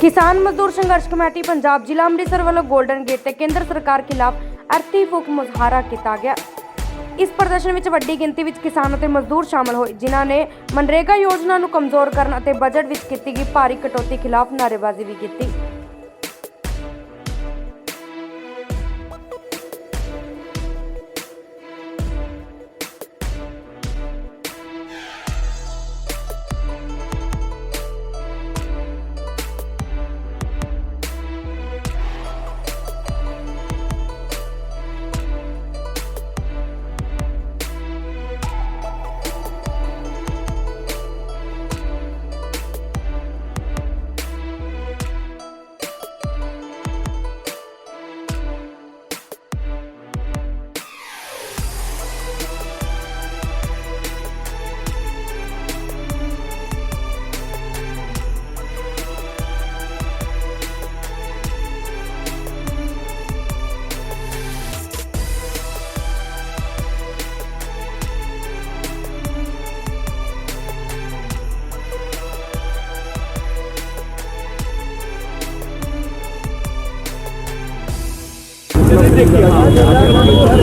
ਕਿਸਾਨ ਮਜ਼ਦੂਰ ਸੰਘਰਸ਼ ਕਮੇਟੀ ਪੰਜਾਬ ਜ਼ਿਲ੍ਹਾ ਅੰਮ੍ਰਿਤਸਰ ਵੱਲੋਂ 골ਡਨ ਗੇਟ ਤੇ ਕੇਂਦਰ ਸਰਕਾਰ ਖਿਲਾਫ ਅਰਥੀ ਫੂਕ ਮੁਜ਼ਾਹਰਾ ਕੀਤਾ ਗਿਆ। ਇਸ ਪ੍ਰਦਰਸ਼ਨ ਵਿੱਚ ਵੱਡੀ ਗਿਣਤੀ ਵਿੱਚ ਕਿਸਾਨ ਅਤੇ ਮਜ਼ਦੂਰ ਸ਼ਾਮਲ ਹੋਏ, ਜਿਨ੍ਹਾਂ ਨੇ ਮਨਰੇਗਾ ਯੋਜਨਾ ਨੂੰ ਕਮਜ਼ੋਰ ਕਰਨ ਅਤੇ ਬਜਟ ਵਿੱਚ ਕੀਤੀ ਗਈ ਭਾਰੀ ਕਟੌਤੀ ਖਿਲਾਫ ਨਾਅਰੇਬਾਜ਼ੀ ਵੀ ਕੀਤੀ।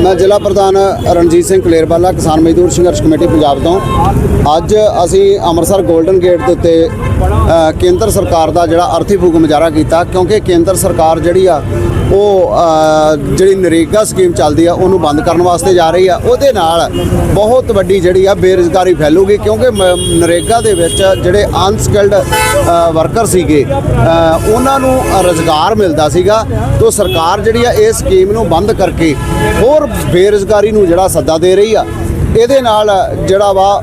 ਮੈਂ ਜ਼ਿਲ੍ਹਾ ਪ੍ਰਧਾਨ ਰਣਜੀਤ ਸਿੰਘ ਕਲੇਰਵਾਲਾ, ਕਿਸਾਨ ਮਜ਼ਦੂਰ ਸੰਘਰਸ਼ ਕਮੇਟੀ ਪੰਜਾਬ ਤੋਂ। ਅੱਜ ਅਸੀਂ ਅੰਮ੍ਰਿਤਸਰ 골ਡਨ ਗੇਟ ਦੇ ਉੱਤੇ ਕੇਂਦਰ ਸਰਕਾਰ ਦਾ ਜਿਹੜਾ ਅਰਥੀ ਫੂਕ ਮੁਜ਼ਾਹਰਾ ਕੀਤਾ, ਕਿਉਂਕਿ ਕੇਂਦਰ ਸਰਕਾਰ ਜਿਹੜੀ ਆ ਉਹ ਜਿਹੜੀ ਨਰੇਗਾ ਸਕੀਮ ਚੱਲਦੀ ਆ, ਉਹਨੂੰ ਬੰਦ ਕਰਨ ਵਾਸਤੇ ਜਾ ਰਹੀ ਆ। ਉਹਦੇ ਨਾਲ ਬਹੁਤ ਵੱਡੀ ਜਿਹੜੀ ਆ ਬੇਰੁਜ਼ਗਾਰੀ ਫੈਲੂਗੀ, ਕਿਉਂਕਿ ਮ- ਨਰੇਗਾ ਦੇ ਵਿੱਚ ਜਿਹੜੇ ਅਨਸਕਿਲਡ ਵਰਕਰ ਸੀਗੇ ਉਹਨਾਂ ਨੂੰ ਰੋਜ਼ਗਾਰ ਮਿਲਦਾ ਸੀਗਾ। ਤੋਂ ਸਰਕਾਰ ਜਿਹੜੀ ਆ ਇਹ ਸਕੀਮ ਨੂੰ ਬੰਦ ਕਰਕੇ ਹੋਰ ਬੇਰੁਜ਼ਗਾਰੀ ਨੂੰ ਜਿਹੜਾ ਸੱਦਾ ਦੇ ਰਹੀ ਆ, ਇਹਦੇ ਨਾਲ ਜਿਹੜਾ ਵਾ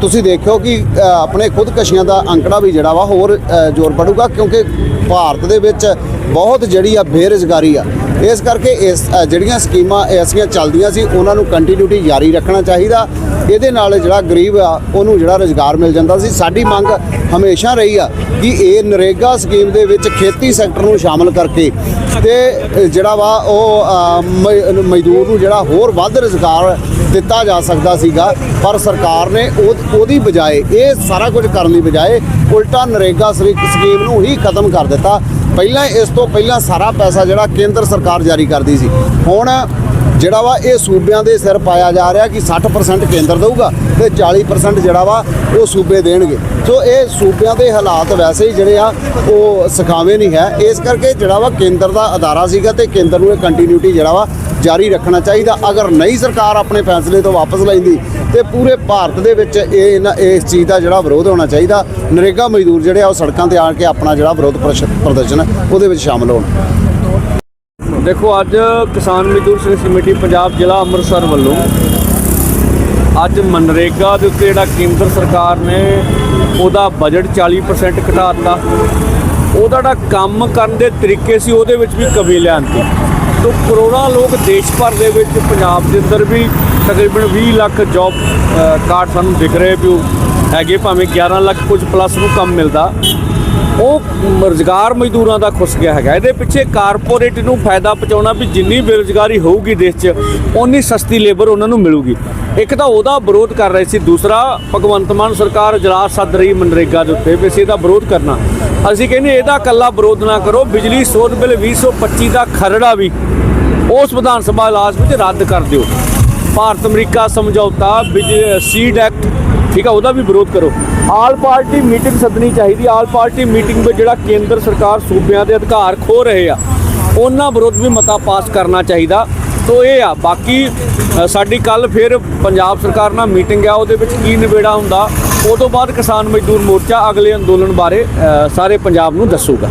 ਤੁਸੀਂ ਦੇਖਿਓ ਕਿ ਆਪਣੇ ਖੁਦਕਸ਼ੀਆਂ ਦਾ ਅੰਕੜਾ ਵੀ ਜਿਹੜਾ ਵਾ ਹੋਰ ਜ਼ੋਰ ਪੜੂਗਾ ਕਿਉਂਕਿ ਭਾਰਤ ਦੇ ਵਿੱਚ ਬਹੁਤ ਜਿਹੜੀ ਆ ਬੇਰੁਜ਼ਗਾਰੀ ਆ। ਇਸ ਕਰਕੇ ਇਸ ਜਿਹੜੀਆਂ ਸਕੀਮਾਂ ਐਸੀਆਂ ਚੱਲਦੀਆਂ ਸੀ, ਉਹਨਾਂ ਨੂੰ ਕੰਟੀਨਿਊਟੀ ਜਾਰੀ ਰੱਖਣਾ ਚਾਹੀਦਾ। ਇਹਦੇ ਨਾਲ ਜਿਹੜਾ ਗਰੀਬ ਆ, ਉਹਨੂੰ ਜਿਹੜਾ ਰੋਜ਼ਗਾਰ ਮਿਲ ਜਾਂਦਾ ਸੀ। ਸਾਡੀ ਮੰਗ ਹਮੇਸ਼ਾ ਰਹੀ ਆ ਕਿ ਇਹ ਨਰੇਗਾ ਸਕੀਮ ਦੇ ਵਿੱਚ ਖੇਤੀ ਸੈਕਟਰ ਨੂੰ ਸ਼ਾਮਲ ਕਰਕੇ ਤੇ ਜਿਹੜਾ ਵਾ ਉਹ ਮ- ਮਜ਼ਦੂਰ ਨੂੰ ਜਿਹੜਾ ਹੋਰ ਵੱਧ ਰੋਜ਼ਗਾਰ ਦਿੱਤਾ ਜਾ ਸਕਦਾ ਸੀਗਾ। ਪਰ ਸਰਕਾਰ ਨੇ ਉਹ- ਉਹਦੀ ਬਜਾਏ, ਇਹ ਸਾਰਾ ਕੁਝ ਕਰਨ ਦੀ ਬਜਾਏ ਉਲਟਾ ਨਰੇਗਾ ਸਰੀ- ਸਕੀਮ ਨੂੰ ਹੀ ਖਤਮ ਕਰ ਦਿੱਤਾ। ਪਹਿਲਾਂ ਇਸ ਤੋਂ ਪਹਿਲਾਂ ਸਾਰਾ ਪੈਸਾ ਜਿਹੜਾ ਕੇਂਦਰ ਸਰਕਾਰ ਜਾਰੀ ਕਰਦੀ ਸੀ। ਹੁਣ ਜਿਹੜਾ ਵਾ ਇਹ ਸੂਬਿਆਂ ਦੇ ਸਿਰ ਪਾਇਆ ਜਾ ਰਿਹਾ ਕਿ 60% ਕੇਂਦਰ ਦੇਊਗਾ ਤੇ 40% ਜਿਹੜਾ ਵਾ ਉਹ ਸੂਬੇ ਦੇਣਗੇ। ਸੋ ਇਹ ਸੂਬਿਆਂ ਦੇ ਹਾਲਾਤ ਵੈਸੇ ਹੀ ਜਿਹੜੇ ਆ, ਉਹ ਸਿਖਾਵੇਂ ਨਹੀਂ ਹੈ। ਇਸ ਕਰਕੇ ਜਿਹੜਾ ਵਾ ਕੇਂਦਰ ਦਾ ਅਦਾਰਾ ਸੀਗਾ ਤੇ ਕੇਂਦਰ ਨੂੰ ਇਹ ਕੰਟੀਨਿਊਟੀ ਜਿਹੜਾ ਵਾ ਜਾਰੀ ਰੱਖਣਾ ਚਾਹੀਦਾ। ਅਗਰ ਨਹੀਂ ਸਰਕਾਰ ਆਪਣੇ ਫੈਸਲੇ ਤੋਂ ਵਾਪਸ ਲੈਂਦੀ ਤੇ ਪੂਰੇ ਭਾਰਤ ਦੇ ਵਿੱਚ ਇਹ ਇਹਨਾਂ- ਇਸ ਚੀਜ਼ ਦਾ ਜਿਹੜਾ ਵਿਰੋਧ ਹੋਣਾ ਚਾਹੀਦਾ। ਨਰੇਗਾ ਮਜ਼ਦੂਰ ਜਿਹੜੇ ਆ ਉਹ ਸੜਕਾਂ ਤੇ ਆ ਕੇ ਆਪਣਾ ਜਿਹੜਾ ਵਿਰੋਧ ਪ੍ਰਸ਼- ਪ੍ਰਦਰਸ਼ਨ ਉਹਦੇ ਵਿੱਚ ਸ਼ਾਮਲ ਹੋਣ। ਦੇਖੋ ਅੱਜ ਕਿਸਾਨ ਮਜ਼ਦੂਰ ਸੰਘਰਸ਼ ਕਮੇਟੀ ਪੰਜਾਬ ਜ਼ਿਲ੍ਹਾ ਅੰਮ੍ਰਿਤਸਰ ਵੱਲੋਂ ਅੱਜ ਮਨਰੇਗਾ ਦੇ ਉੱਤੇ ਜਿਹੜਾ ਕੇਂਦਰ ਸਰਕਾਰ ਨੇ ਉਹਦਾ ਬਜਟ 40% ਘਟਾ ਦਿੱਤਾ। ਉਹਦਾ ਜਿਹੜਾ ਕੰਮ ਕਰਨ ਦੇ ਤਰੀਕੇ ਸੀ, ਉਹਦੇ ਵਿੱਚ ਵੀ ਕਮੀ ਲਿਆਂਦੀ। ਤੋ ਕਰੋੜਾਂ ਲੋਕ ਦੇਸ਼ ਭਰ ਦੇ ਵਿੱਚ ਪੰਜਾਬ ਦੇ ਅੰਦਰ ਵੀ ਤਕਰੀਬਨ 20 ਲੱਖ ਜੌਬ ਕਾਰਡ ਸਾਨੂੰ ਦਿਖ ਰਹੇ ਪਿਓ ਹੈਗੇ, ਭਾਵੇਂ 11 ਲੱਖ ਕੁਝ ਪਲੱਸ ਨੂੰ ਕੰਮ ਮਿਲਦਾ। ਉਹ ਰੁਜ਼ਗਾਰ ਮਜ਼ਦੂਰਾਂ ਦਾ ਖੁੱਸ ਗਿਆ ਹੈਗਾ। ਇਹਦੇ ਪਿੱਛੇ ਕਾਰਪੋਰੇਟ ਨੂੰ ਫਾਇਦਾ ਪਹੁੰਚਾਉਣਾ ਵੀ ਜਿੰਨੀ ਬੇਰੁਜ਼ਗਾਰੀ ਹੋਊਗੀ ਦੇਸ਼ 'ਚ, ਓਨੀ ਸਸਤੀ ਲੇਬਰ ਉਹਨਾਂ ਨੂੰ ਮਿਲੂਗੀ। ਇੱਕ ਤਾਂ ਉਹਦਾ ਵਿਰੋਧ ਕਰ ਰਹੇ ਸੀ, ਦੂਸਰਾ ਭਗਵੰਤ ਮਾਨ ਸਰਕਾਰ ਇਜਲਾਸ ਸੱਦ ਰਹੀ ਮਨਰੇਗਾ ਦੇ ਉੱਤੇ ਵੀ ਅਸੀਂ ਇਹਦਾ ਵਿਰੋਧ ਕਰਨਾ। ਅਸੀਂ ਕਹਿੰਦੇ ਇਹਦਾ ਕੱਲਾ ਵਿਰੋਧ ਨਾ ਕਰੋ, ਬਿਜਲੀ, ਸੋਧ ਬਿੱਲ 2025 ਦਾ ਖਰੜਾ ਵੀ ਉਸ ਵਿਧਾਨ ਸਭਾ ਇਜਲਾਸ ਵਿੱਚ ਰੱਦ ਕਰ ਦਿਓ। ਭਾਰਤ ਅਮਰੀਕਾ ਸਮਝੌਤਾ ਸੀਡ ਐਕਟ ਠੀਕ ਆ, ਉਹਦਾ ਵੀ ਵਿਰੋਧ ਕਰੋ। ਆਲ ਪਾਰਟੀ ਮੀਟਿੰਗ ਸੱਦਣੀ ਚਾਹੀਦੀ ਆਲ ਪਾਰਟੀ ਮੀਟਿੰਗ ਵਿੱਚ ਜਿਹੜਾ ਕੇਂਦਰ ਸਰਕਾਰ ਸੂਬਿਆਂ ਦੇ ਅਧਿਕਾਰ ਖੋ ਰਹੇ ਆ, ਉਹਨਾਂ ਵਿਰੁੱਧ ਵੀ ਮਤਾ ਪਾਸ ਕਰਨਾ ਚਾਹੀਦਾ। ਤੋ ਇਹ ਆ, ਬਾਕੀ ਸਾਡੀ ਕੱਲ ਫਿਰ ਪੰਜਾਬ ਸਰਕਾਰ ਨਾਲ ਮੀਟਿੰਗ ਆ, ਉਹਦੇ ਵਿੱਚ ਕੀ ਨਿਬੇੜਾ ਹੁੰਦਾ, ਉਹ ਤੋਂ ਬਾਅਦ ਕਿਸਾਨ ਮਜ਼ਦੂਰ ਮੋਰਚਾ ਅਗਲੇ ਅੰਦੋਲਨ ਬਾਰੇ ਸਾਰੇ ਪੰਜਾਬ ਨੂੰ ਦੱਸੂਗਾ।